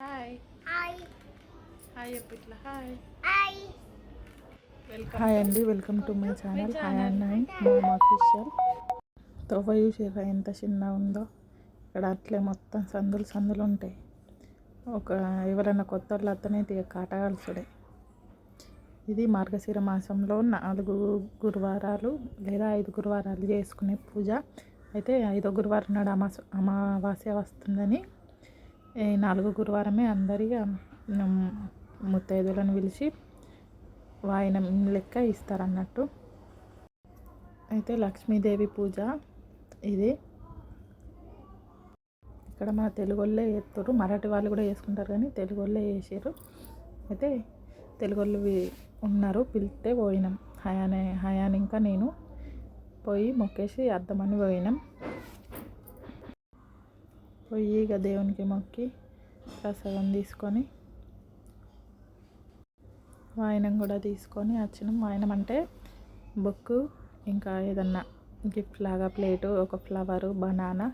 Hi hi hi చెప్పు ఇట్లా hi hi welcome hi అండి welcome to my channel hi and nine mom official తోవ చూసారా ఎంత చిన్న ఉందో. ఇక్కడ అట్లే మొత్తం సందులు సందులు ఉంటాయి. ఒక ఎవరైనా కొత్త వాళ్ళు అతనే కాటగాల్సుడే. ఇది మార్గశిర మాసంలో నాలుగు గురువారాలు లేదా ఐదు గురువారాలు చేసుకునే పూజ. అయితే ఐదో గురువారం నాడు అమాస అమావాస్య వస్తుందని ఈ నాలుగు గురువారమే అందరి ముత్తైదులను పిలిచి వాయనం లెక్క ఇస్తారన్నట్టు. అయితే లక్ష్మీదేవి పూజ ఇది. ఇక్కడ మన తెలుగు వాళ్ళే చేస్తారు. మరాఠీ వాళ్ళు కూడా చేసుకుంటారు కానీ తెలుగు వాళ్ళే చేసారు అయితే తెలుగు వాళ్ళు ఉన్నారు పిలిస్తే పోయినాం. హయానే హయాన్ ఇంకా నేను పోయి మొక్కేసి అద్దమని పోయినాం. పోయి ఇక దేవునికి మొక్కి ప్రసాదం తీసుకొని వాయనం కూడా తీసుకొని వచ్చినాం వాయనం అంటే బుక్ ఇంకా ఏదన్నా గిఫ్ట్ లాగా ప్లేటు ఒక ఫ్లవరు బనానా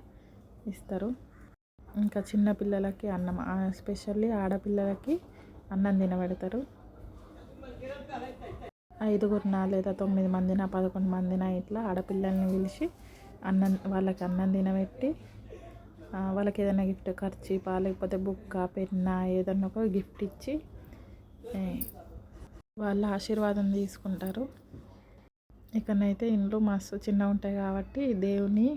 ఇస్తారు. ఇంకా చిన్న పిల్లలకి అన్నం ఎస్పెషల్లీ ఆడపిల్లలకి అన్నం తినబెడతారు. ఐదుగురున లేదా తొమ్మిది మందిన పదకొండు మందిన ఇట్లా ఆడపిల్లల్ని పిలిచి అన్నం వాళ్ళకి అన్నం తినబెట్టి వాళ్ళకి ఏదైనా గిఫ్ట్ ఖర్చు లేకపోతే బుక్క పెన్న ఏదన్నా ఒక గిఫ్ట్ ఇచ్చి వాళ్ళ ఆశీర్వాదం తీసుకుంటారు. ఇక్కడనైతే ఇండ్లు మస్తు చిన్నగా ఉంటాయి కాబట్టి దేవుని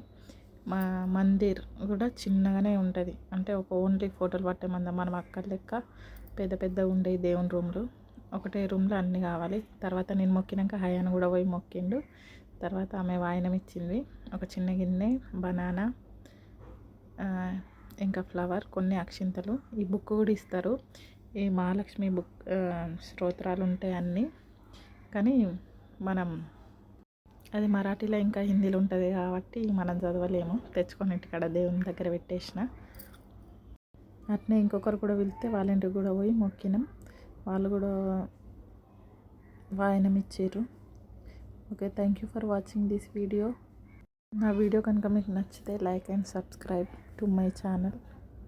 మా మందిర్ కూడా చిన్నగానే ఉంటుంది. అంటే ఒక ఓన్లీ ఫోటోలు పట్టే మందం. మనం అక్కడ లెక్క పెద్ద పెద్ద ఉండే దేవుని రూమ్లు. ఒకటే రూమ్లో అన్నీ కావాలి. తర్వాత నేను మొక్కినాక హయాన్ కూడా పోయి మొక్కిండు. తర్వాత ఆమె వాయనం ఇచ్చింది. ఒక చిన్న గిన్నె బనానా ఇంకా ఫ్లవర్ కొన్ని అక్షింతలు. ఈ బుక్ కూడా ఇస్తారు. ఈ మహాలక్ష్మి బుక్ స్తోత్రాలు ఉంటాయి అన్నీ. కానీ మనం అది మరాఠీలో ఇంకా హిందీలో ఉంటుంది కాబట్టి మనం చదవలేము. తెచ్చుకొని ఇంటికాడ దేవుని దగ్గర పెట్టేసిన. అట్నే ఇంకొకరు కూడా వెళ్తే వాళ్ళ ఇంటికి కూడా పోయి మొక్కినాం. వాళ్ళు కూడా వాయనం ఇచ్చారు okay thank you for watching this video. నా వీడియో కనుక మీకు నచ్చితే like and subscribe to my channel.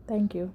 Thank you.